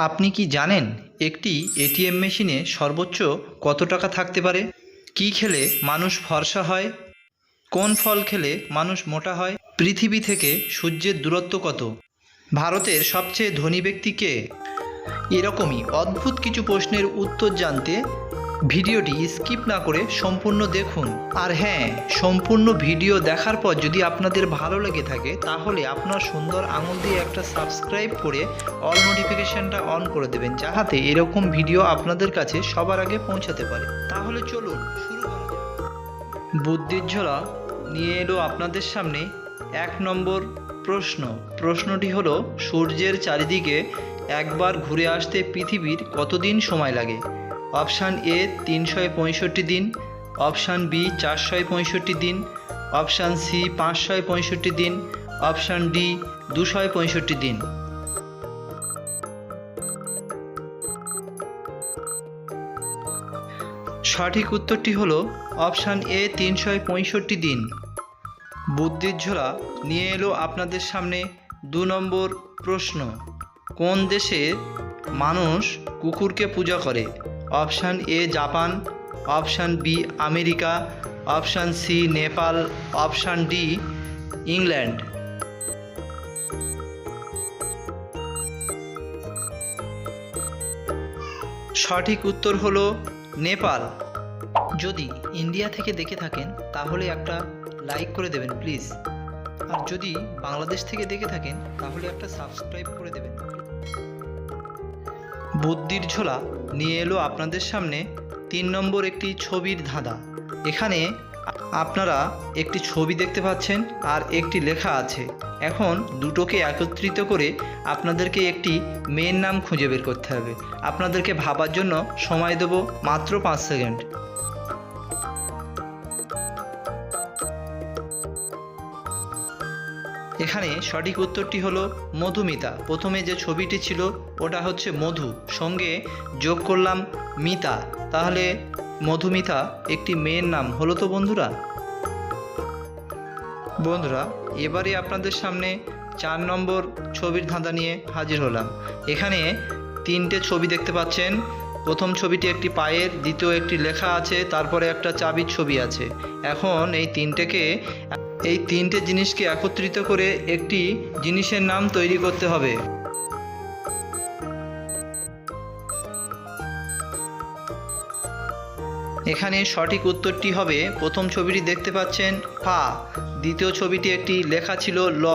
আপনি কি জানেন একটি এটিএম মেশিনে সর্বোচ্চ কত টাকা থাকতে পারে? কি খেলে মানুষ ফর্সা হয়? কোন ফল খেলে মানুষ মোটা হয়? পৃথিবী থেকে সূর্যের দূরত্ব কত? ভারতের সবচেয়ে ধনী ব্যক্তি কে? এরকমই অদ্ভুত কিছু প্রশ্নের উত্তর জানতে ভিডিওটি স্কিপ না করে সম্পূর্ণ দেখুন। আর হ্যাঁ সম্পূর্ণ ভিডিও দেখার পর যদি আপনাদের ভালো লেগে থাকে, তাহলে আপনার সুন্দর আঙুল দিয়ে একটা সাবস্ক্রাইব করে অল নোটিফিকেশনটা অন করে দেবেন, যাহাতে এরকম ভিডিও আপনাদের কাছে সবার আগে পৌঁছাতে পারে। তাহলে চলুন শুরু করা বুদ্ধির ঝোলা নিয়ে এলো আপনাদের সামনে এক নম্বর প্রশ্ন। প্রশ্নটি হলো, সূর্যের চারিদিকে একবার ঘুরে আসতে পৃথিবীর কতদিন সময় লাগে? অপশান এ তিনশো পঁয়ষট্টি দিন, অপশান বি চারশো পঁয়ষট্টি দিন, অপশান সি পাঁচশো পঁয়ষট্টি দিন, অপশান ডি দুশো পঁয়ষট্টি দিন। সঠিক উত্তরটি হলো অপশান এ তিনশো পঁয়ষট্টি দিন। বুদ্ধির ঝোলা নিয়ে এলো আপনাদের সামনে দু নম্বর প্রশ্ন। কোন দেশে মানুষ কুকুরকে পূজা করে? Option A Japan, option B America, option C Nepal, option D England. সঠিক উত্তর হল নেপাল। যদি ইন্ডিয়া থেকে দেখে থাকেন, তাহলে একটা লাইক করে দেবেন, প্লিজ। আর যদি বাংলাদেশ থেকে দেখে থাকেন, তাহলে একটা সাবস্ক্রাইব করে দেবেন। বুদ্ধির ঝোলা নিয়ে এলো আপনাদের সামনে তিন নম্বর একটি ছবির ধাঁধা। এখানে আপনারা একটি ছবি দেখতে পাচ্ছেন আর একটি লেখা আছে। এখন দুটোকে একত্রিত করে আপনাদেরকে একটি মেয়ের নাম খুঁজে বের করতে হবে। আপনাদেরকে ভাবার জন্য সময় দেবো মাত্র পাঁচ সেকেন্ড। এখানে সঠিক উত্তরটি হলো মধুমিতা। প্রথমে যে ছবিটি ছিল, ওটা হচ্ছে মধু। সঙ্গে যোগ করলাম মিতা। তাহলে মধুমিতা একটি মেয়ের নাম, হলো তো বন্ধুরা? বন্ধুরা, এবারে আপনাদের সামনে চার নম্বর ছবির ধাঁধা নিয়ে হাজির হলাম। এখানে তিনটে ছবি দেখতে পাচ্ছেন। প্রথম ছবিটি একটি পায়ের, দ্বিতীয় একটি লেখা আছে, তারপরে একটা চাবির ছবি আছে। এখন এই তিনটেকে এই তিনটে জিনিসকে একত্রিত করে একটি জিনিসের নাম তৈরি করতে হবে। এখানে সঠিক উত্তরটি হবে, প্রথম ছবিটি দেখতে পাচ্ছেন ফা, দ্বিতীয় ছবিটি একটি লেখা ছিল ল,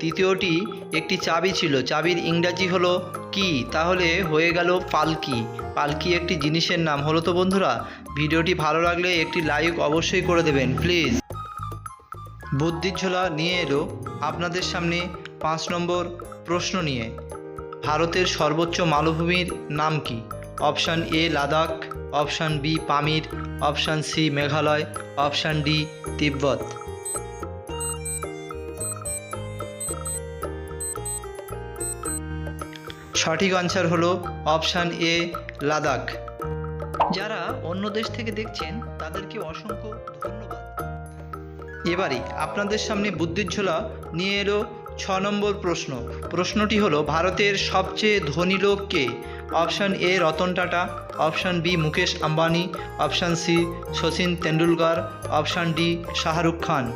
তৃতীয়টি একটি চাবি ছিল। চাবির ইংরাজি হলো কি? তাহলে হয়ে গেল পালকি। পালকি একটি জিনিসের নাম। হলো তো বন্ধুরা, ভিডিওটি ভালো লাগলে একটি লাইক অবশ্যই করে দেবেন প্লিজ বুদ্ধির ঝোলা নিয়ে এলো আপনাদের সামনে পাঁচ নম্বর প্রশ্ন নিয়ে। ভারতের সর্বোচ্চ মালভূমির নাম কি? Option A Ladakh, option B Pamir, option C Meghalaya, option D Tibet. সঠিক আনসার হলো অপশান এ লাদাখ। যারা অন্য দেশ থেকে দেখছেন, তাদেরকে অসংখ্য এবারে আপনাদের সামনে বুদ্ধির ঝোলা নিয়ে এলো ছ নম্বর প্রশ্ন। প্রশ্নটি হলো, ভারতের সবচেয়ে ধনী লোক কে? Option A, Ratan Tata. Option B, Mukesh Ambani. Option C, Sachin Tendulkar. Option D, Shahrukh Khan.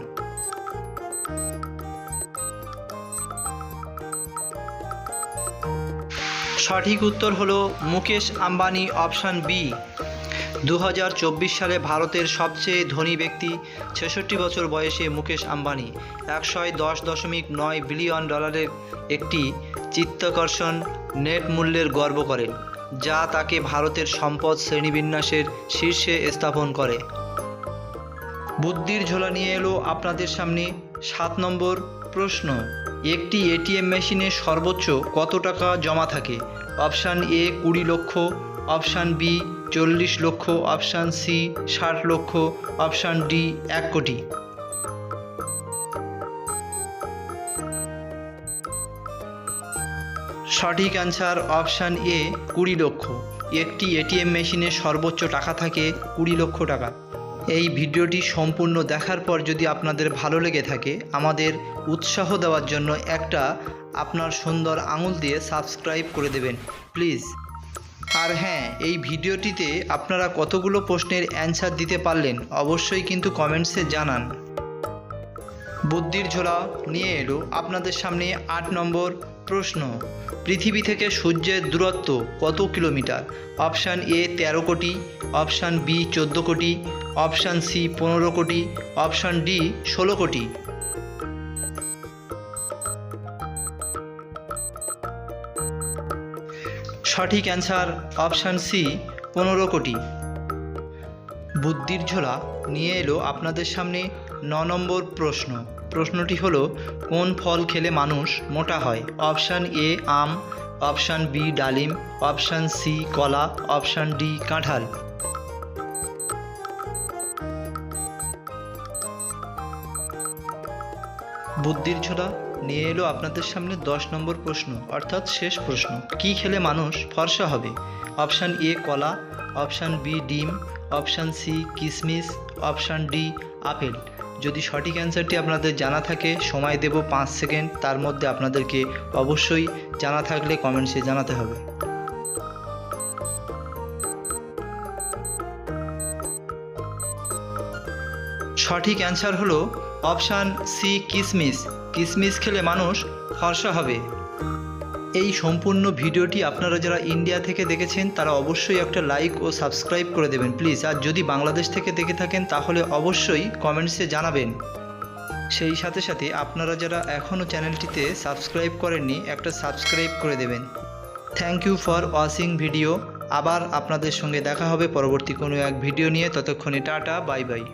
সঠিক উত্তর হলো মুকেশ আম্বানি, অপশান বি। দু হাজার চব্বিশ সালে ভারতের সবচেয়ে ধনী ব্যক্তি, ছেষট্টি বছর বয়সে মুকেশ আম্বানি একশো দশ দশমিক নয় বিলিয়ন ডলারের একটি চিত্তাকর্ষণ নেট মূল্যের গর্ব করেন যা তাকে ভারতের সম্পদ শ্রেণীবিন্যাসের শীর্ষে স্থাপন করে। বুদ্ধির ঝোলা নিয়ে এলো আপনাদের সামনে সাত নম্বর প্রশ্ন। একটি এটিএম মেশিনে সর্বোচ্চ কত টাকা জমা থাকে? অপশান এ কুড়ি লক্ষ, অপশান বি চল্লিশ লক্ষ অপশান সি ষাট লক্ষ অপশান ডি এক কোটি। সঠিক অ্যান্সার অপশান এ কুড়ি লক্ষ। একটি এটিএম মেশিনে সর্বোচ্চ টাকা থাকে কুড়ি লক্ষ টাকা। এই ভিডিওটি সম্পূর্ণ দেখার পর যদি আপনাদের ভালো লেগে থাকে, আমাদের উৎসাহ দেওয়ার জন্য একটা আপনার সুন্দর আঙুল দিয়ে সাবস্ক্রাইব করে দেবেন। প্লিজ আর হ্যাঁ এই ভিডিওটিতে আপনারা কতগুলো প্রশ্নের অ্যান্সার দিতে পারলেন অবশ্যই কিন্তু কমেন্টসে জানান। বুদ্ধির ঝোলা নিয়ে এলো আপনাদের সামনে আট নম্বর প্রশ্ন। পৃথিবী থেকে সূর্যের দূরত্ব কত কিলোমিটার? অপশান এ তেরো কোটি, অপশান বি চোদ্দ কোটি, অপশান সি পনেরো কোটি, অপশান ডি ষোলো কোটি। সঠিক অ্যান্সার অপশান সি, পনেরো কোটি। বুদ্ধির ঝোলা নিয়ে এলো আপনাদের সামনে ন নম্বর প্রশ্ন। প্রশ্নটি হলো, কোন ফল খেলে মানুষ মোটা হয়? অপশান এ, আম, অপশান বি, ডালিম, অপশান সি, কলা, অপশান ডি, কাঁঠাল। বুদ্ধির ঝোলা নিয়ে এলো আপনাদের সামনে দশ নম্বর প্রশ্ন, অর্থাৎ শেষ প্রশ্ন। কি খেলে মানুষ ফর্সা হবে? অপশান এ কলা, অপশান বি ডিম, অপশান সি কিশমিশ অপশান ডি আপেল। যদি সঠিক অ্যান্সারটি আপনাদের জানা থাকে, সময় দেব পাঁচ সেকেন্ড, তার মধ্যে আপনাদেরকে অবশ্যই জানা থাকলে কমেন্টসে জানাতে হবে। সঠিক অ্যান্সার হলো অপশান সি কিসমিস। কিসমিস খেলে মানুষ ফর্সা হবে। এই সম্পূর্ণ ভিডিওটি আপনারা যারা ইন্ডিয়া থেকে দেখেছেন, তারা অবশ্যই একটা লাইক ও সাবস্ক্রাইব করে দেবেন, প্লিজ। আর যদি বাংলাদেশ থেকে দেখে থাকেন, তাহলে অবশ্যই কমেন্টসে জানাবেন। সেই সাথে সাথে আপনারা যারা এখনও চ্যানেলটিতে সাবস্ক্রাইব করেননি, একটা সাবস্ক্রাইব করে দেবেন। Thank you for watching video. আবার আপনাদের সঙ্গে দেখা হবে পরবর্তী কোনো এক ভিডিও নিয়ে। ততক্ষণে টাটা, বাই বাই।